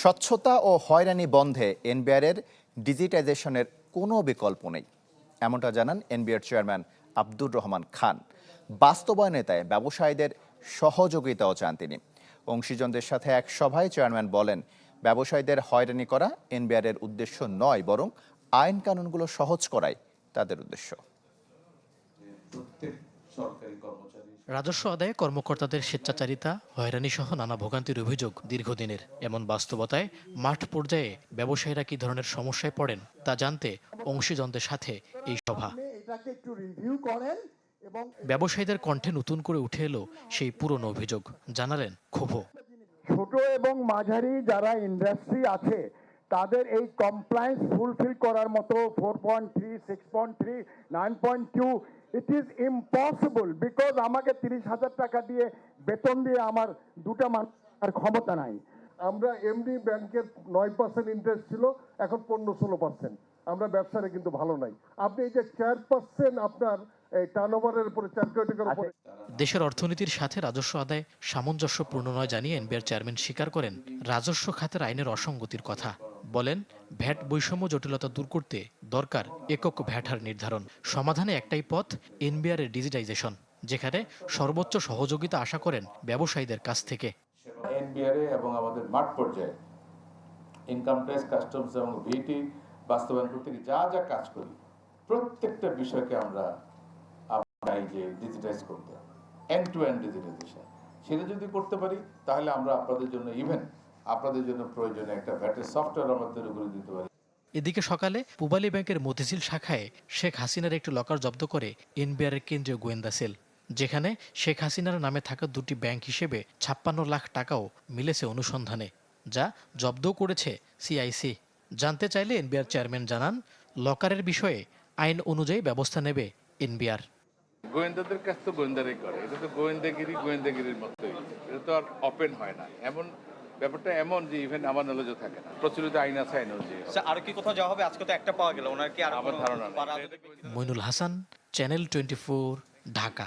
স্বচ্ছতা ও হয়রানি বন্ধে এনবিআরের ডিজিটাইজেশনের কোনো বিকল্প নেই। এমনটা জানান এনবিআর চেয়ারম্যান আব্দুর রহমান খান। বাস্তবায়নে তাই ব্যবসায়ীদের সহযোগিতাও চান তিনি। অংশীজনদের সাথে এক সভায় চেয়ারম্যান বলেন, ব্যবসায়ীদের হয়রানি করা এনবিআরের উদ্দেশ্য নয়, বরং আইন কানুনগুলো সহজ করাই তাদের উদ্দেশ্য। রাজস্ব আদায়ে কর্মকর্তাদের স্বেচ্ছাচারিতা হয়রানি সহ নানা ভোগান্তির অভিযোগ দীর্ঘদিনের। এমন বাস্তবতায় মাঠ পর্যায়ে ব্যবসায়ীরা কি ধরনের সমস্যায় পড়েন তা জানতে অংশীজনদের সাথে এই সভা। ব্যবসায়ীদের কণ্ঠে নতুন করে উঠে এলো সেই পুরনো অভিযোগ। জানালেন ক্ষোভ। ছোট এবং মাঝারি যারা ইন্ডাস্ট্রি আছে তাদের এই কমপ্লায়েন্স ফুলফিল করার মতো four point three six point three nine point two it is impossible because আমাকে তিরিশ হাজার টাকা দিয়ে বেতন দিয়ে আমার দুটা মানুষের ক্ষমতা নাই। আমরা এমনি ব্যাংকের নয় পার্সেন্ট ইন্টারেস্ট ছিল এখন পনেরো ষোলো পার্সেন্ট আমরা ব্যবসাটা কিন্তু ভালো নাই। আপনি এই যে চার পার্সেন্ট আপনার এই টার্ন ওভারের উপরে ক্যালকুলেটের দেশের অর্থনীতির সাথে রাজস্ব আদায় সামঞ্জস্যপূর্ণ নয় জানিয়ে এনবিআর চেয়ারম্যান স্বীকার করেন। রাজস্ব খাতের আইনের অসঙ্গতির কথা। বলেন ভ্যাট বৈষম্য জটিলতা দূর করতে দরকার একক ভ্যাট হার নির্ধারণ। সমাধানে একটাই পথ এনবিআর এর ডিজিটাইজেশন, যেখানে সর্বোচ্চ সহযোগিতা আশা করেন ব্যবসায়ীদের কাছ থেকে। এনবিআরএ এবং আমাদের মাঠ পর্যায়ে ইনকাম ট্যাক্স কাস্টমস এবং ভিটি বাস্তবায়ন করতে যা যা কাজ করি, প্রত্যেকটা বিষয়কে আমরা আমরা যে ডিজিটাইজ করতে এন্ড টু এন্ড ডিজিটাইজেশন সেটা যদি করতে পারি, তাহলে আমরা আপনাদের জন্য ইভেন আপনাদের জন্য প্রয়োজনে একটা ব্যাটারি সফটওয়্যার আমরা তৈরি করে দিতে পারি। এদিকে সকালে পুবালী ব্যাংকের মতিঝিল শাখায় শেখ হাসিনার একটি লকার জব্দ করে এনবিআর কেন্দ্রীয় গোয়েন্দা সেল, যেখানে শেখ হাসিনার নামে থাকা দুটি ব্যাংক হিসেবে ছাপ্পান্ন লাখ টাকাও মিলেছে অনুসন্ধানে, যা জব্দও করেছে সিআইসি। জানতে চাইলে এনবিআর চেয়ারম্যান জানান, লকারের বিষয়ে আইন অনুযায়ী ব্যবস্থা নেবে এনবিআর। গোয়েন্দাদের কাছ তো গোয়েন্দারাই করে, এটা তো গোয়েন্দাগিরি, গোয়েন্দাগিরির মতোই, এটা তো আর ওপেন হয় না। এমন ব্যাপারটা এমন যে ইভেন আমার নলেজও থাকে না। প্রচলিত আইন আছে আইন অনুযায়ী আর কি কোথাও যাওয়া হবে? আজকে তো একটা পাওয়া গেল। ওনার কি আর আমার ধারণা মইনুল হাসান চ্যানেল টোয়েন্টি ঢাকা।